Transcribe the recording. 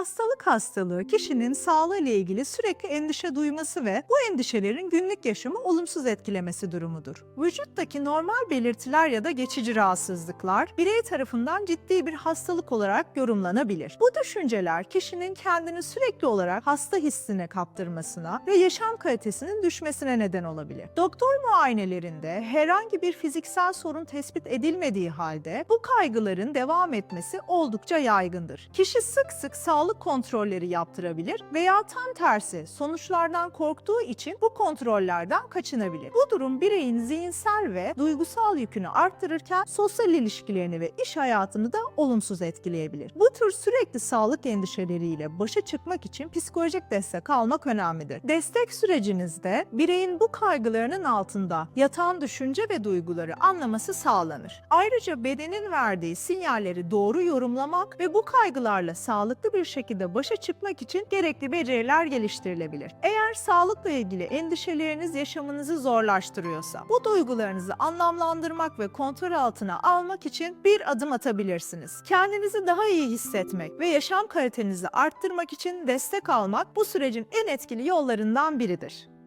Hastalık hastalığı kişinin sağlığı ile ilgili sürekli endişe duyması ve bu endişelerin günlük yaşamı olumsuz etkilemesi durumudur. Vücuttaki normal belirtiler ya da geçici rahatsızlıklar birey tarafından ciddi bir hastalık olarak yorumlanabilir. Bu düşünceler kişinin kendini sürekli olarak hasta hissine kaptırmasına ve yaşam kalitesinin düşmesine neden olabilir. Doktor muayenelerinde herhangi bir fiziksel sorun tespit edilmediği halde bu kaygıların devam etmesi oldukça yaygındır. Kişi sık sık sağlık kontrolleri yaptırabilir veya tam tersi sonuçlardan korktuğu için bu kontrollerden kaçınabilir. Bu durum bireyin zihinsel ve duygusal yükünü arttırırken sosyal ilişkilerini ve iş hayatını da olumsuz etkileyebilir. Bu tür sürekli sağlık endişeleriyle başa çıkmak için psikolojik destek almak önemlidir. Destek sürecinizde bireyin bu kaygılarının altında yatan düşünce ve duyguları anlaması sağlanır. Ayrıca bedenin verdiği sinyalleri doğru yorumlamak ve bu kaygılarla sağlıklı bir şekilde başa çıkmak için gerekli beceriler geliştirilebilir. Eğer sağlıkla ilgili endişeleriniz yaşamınızı zorlaştırıyorsa, bu duygularınızı anlamlandırmak ve kontrol altına almak için bir adım atabilirsiniz. Kendinizi daha iyi hissetmek ve yaşam kalitenizi arttırmak için destek almak bu sürecin en etkili yollarından biridir.